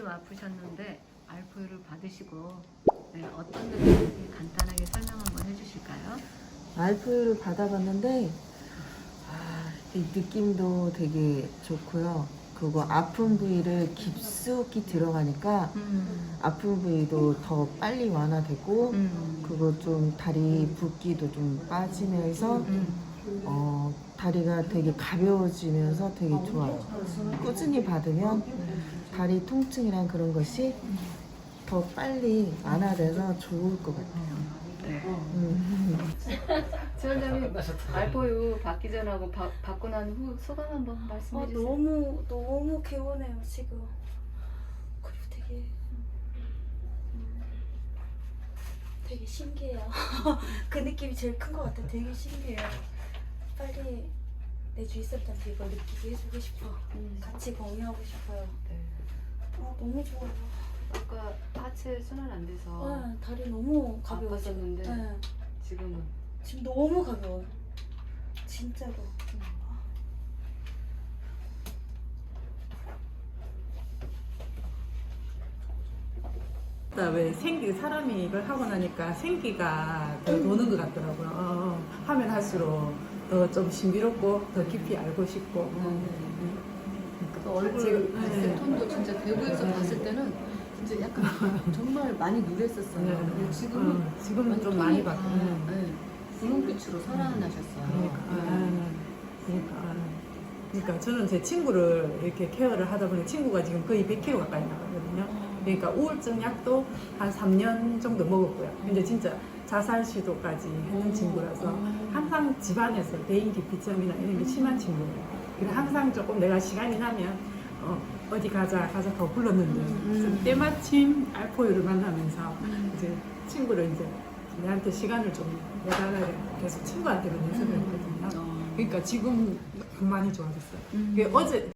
좀 아프셨는데 알포유를 받으시고 네, 어떤 느낌인지 간단하게 설명 한번 해주실까요? 알프를 받아봤는데 아, 이 느낌도 되게 좋고요. 그리고 아픈 부위를 깊숙이 들어가니까 음, 아픈 부위도 더 빨리 완화되고 음, 그리고 좀 다리 붓기도 좀 빠지면서 음, 어, 다리가 되게 가벼워지면서 되게 좋아요. 꾸준히 받으면 다리 통증이랑 그런 것이 더 빨리 완화돼서 좋을 것 같아요. 네. 음. 지원장님 알포유 받기 전하고 바, 받고 난 후 소감 한번 아, 말씀해 주세요. 너무 너무 개운해요 지금. 그리고 되게 음, 되게 신기해요. 그 느낌이 제일 큰 것 같아. 되게 신기해요. 빨리 내 주위 사람한테 이걸 느끼게 해주고 싶어. 음, 같이 공유하고 싶어요. 네. 아 너무 좋아요. 아까 하체 순환 안 돼서 네, 다리 너무 가벼워요. 아팠었는데 네, 지금은 지금 너무 가벼워요. 진짜로. 왜 생기 사람이 이걸 하고 나니까 생기가 더 도는 것 같더라고요. 어, 하면 할수록 더 좀 신비롭고 더 깊이 알고 싶고. 그 얼굴 네. 톤도 진짜 대구에서 네. 봤을 때는 진짜 약간 정말 많이 누랬었어요. 네. 근데 지금은 어, 지금은 좀 많이 다, 바뀌네. 네, 분홍빛으로 살아나셨어요. 그러니까, 네. 아, 그러니까, 아. 그러니까 저는 제 친구를 이렇게 케어를 하다 보니 친구가 지금 거의 100kg 가까이 나가거든요. 그러니까 우울증 약도 한 3년 정도 먹었고요. 근데 진짜 자살 시도까지 했는 친구라서 항상 집안에서 대인기 비점이나 이런 게 심한 친구예요. 그래서 항상 조금 내가 시간이 나면 어, 어디 가자 가자 더 불렀는데 그래서 때마침 알포유를 만나면서 이제 친구를 이제 내한테 시간을 좀 내달라 계속 친구한테만 연습을 했거든요. 어. 그러니까 지금 많이 좋아졌어요. 음. 어제